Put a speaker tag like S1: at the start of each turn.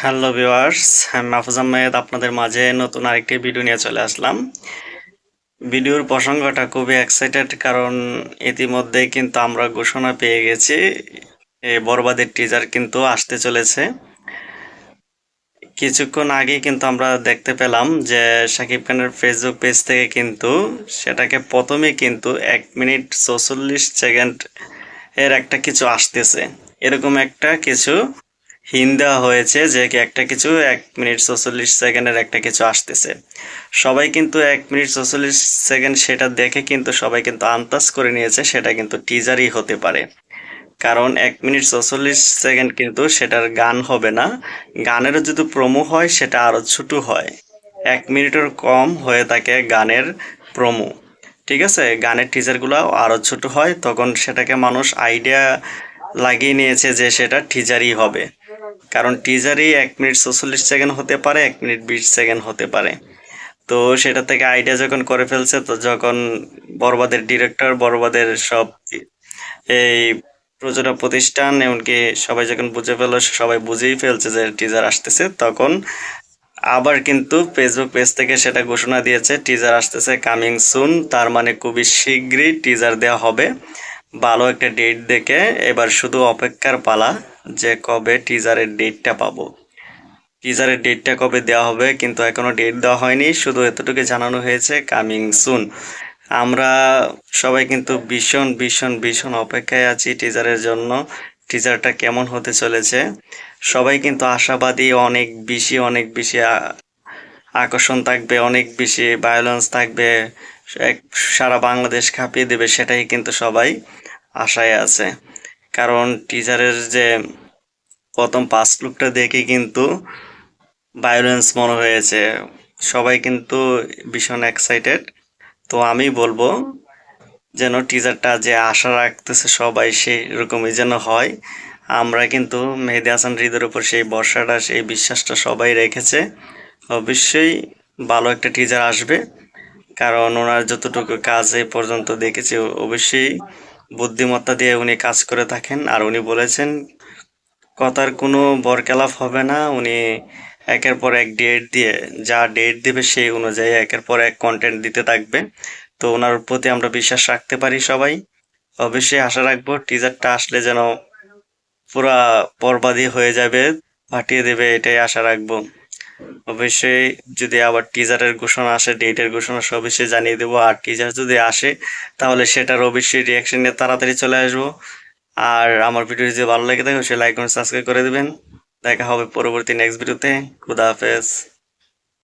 S1: Hello viewers, আমি মাহফুজ আহমেদ, আপনাদের মাঝে নতুন আরেকটি ভিডিও নিয়ে চলে আসলাম। ভিডিওর প্রসঙ্গটা খুবই এক্সাইটেড কারণ ইতিমধ্যে কিন্তু আমরা ঘোষণা পেয়ে গেছি, এই বরবাদের টিজার কিন্তু আসতে চলেছে। কিছুক্ষণ আগে কিন্তু আমরা দেখতে পেলাম যে শাকিব খানের ফেসবুক পেজ থেকে কিন্তু সেটাকে প্রথমে কিন্তু এক মিনিট চৌচল্লিশ সেকেন্ড এর একটা কিছু আসতেছে। এরকম একটা কিছু হিন দেওয়া হয়েছে যে একটা কিছু এক মিনিট চৌচল্লিশ সেকেন্ডের একটা কিছু আসতেছে। সবাই কিন্তু এক মিনিট চৌচল্লিশ সেকেন্ড সেটা দেখে কিন্তু সবাই কিন্তু আন্দাজ করে নিয়েছে, সেটা কিন্তু টিজারই হতে পারে। কারণ এক মিনিট চৌচল্লিশ সেকেন্ড কিন্তু সেটার গান হবে না। গানেরও যদি প্রোমো হয়, সেটা আরও ছোট হয়। এক মিনিটের কম হয়ে থাকে গানের প্রোমো ঠিক আছে? গানের টিজারগুলো আরও ছোট হয়, তখন সেটাকে মানুষ আইডিয়া লাগিয়ে নিয়েছে যে সেটা টিজারই হবে। কারণ টিজারই এক মিনিট চৌচল্লিশ সেকেন্ড হতে পারে, এক মিনিট বিশ সেকেন্ড হতে পারে। তো সেটা থেকে আইডিয়া যখন করে ফেলছে, তো যখন বরবাদের ডিরেক্টর বরবাদের সব এই প্রযোজনা প্রতিষ্ঠান, এমনকি সবাই যখন বুঝে ফেলল, সবাই বুঝেই ফেলছে যে টিজার আসতেছে, তখন আবার কিন্তু ফেসবুক পেজ থেকে সেটা ঘোষণা দিয়েছে টিজার আসতেছে কামিং সুন তার মানে খুবই শীঘ্রই টিজার দেওয়া হবে। ভালো একটা ডেট দেখে এবার শুধু অপেক্ষার পালা যে কবে টিজারের ডেটটা পাবো। টিজারের ডেটটা কবে দেওয়া হবে কিন্তু এখনও ডেট দেওয়া হয়নি, শুধু এতটুকু জানানো হয়েছে কামিং সুন আমরা সবাই কিন্তু ভীষণ ভীষণ ভীষণ অপেক্ষায় আছি টিজারের জন্য। টিজারটা কেমন হতে চলেছে? সবাই কিন্তু আশাবাদী, অনেক বেশি অনেক বেশি আকর্ষণ থাকবে, অনেক বেশি ভায়োলেন্স থাকবে। সারা বাংলাদেশ কাঁপিয়ে দেবে সেটাই কিন্তু সবাই আশায় আছে। কারণ টিচারের যে প্রথম পাঁচ লুকটা দেখে কিন্তু ভায়োলেন্স মনে হয়েছে। সবাই কিন্তু ভীষণ এক্সাইটেড তো আমি বলব যেন টিজারটা যে আশা রাখতেছে সবাই সেই রকমই যেন হয়। আমরা কিন্তু মেহেদি হাসান হৃদের উপর সেই বর্ষাটা সেই বিশ্বাসটা সবাই রেখেছে। অবশ্যই ভালো একটা টিজার আসবে। কারণ ওনার যতটুকু কাজ এই পর্যন্ত দেখেছি, অবশ্যই বুদ্ধিমত্তা দিয়ে উনি কাজ করে থাকেন। আর উনি বলেছেন, কথার কোনো বরকেলাফ হবে না, উনি একের পর এক ডেট দিয়ে, যা ডেট দেবে সেই অনুযায়ী একের পর এক কন্টেন্ট দিতে থাকবে। তো ওনার প্রতি আমরা বিশ্বাস রাখতে পারি সবাই। অবশ্যই আশা রাখব টিজারটা আসলে যেন পুরা বরবাদি হয়ে যাবে, ফাটিয়ে দেবে, এটাই আশা রাখব। অবশ্যই যদি আবার টিজারের ঘোষণা আসে ডেটের ঘোষণা, সব অবশ্যই জানিয়ে দেবো। আর টিজার যদি আসে, তাহলে সেটার অবশ্যই রিয়াকশন নিয়ে তাড়াতাড়ি চলে আসব। আর আমার ভিডিও যদি ভালো লাগে থাকে সে লাইক করে সাবস্ক্রাইব করে দেবেন। দেখা হবে পরবর্তী নেক্সট ভিডিওতে খুদা হাফেজ।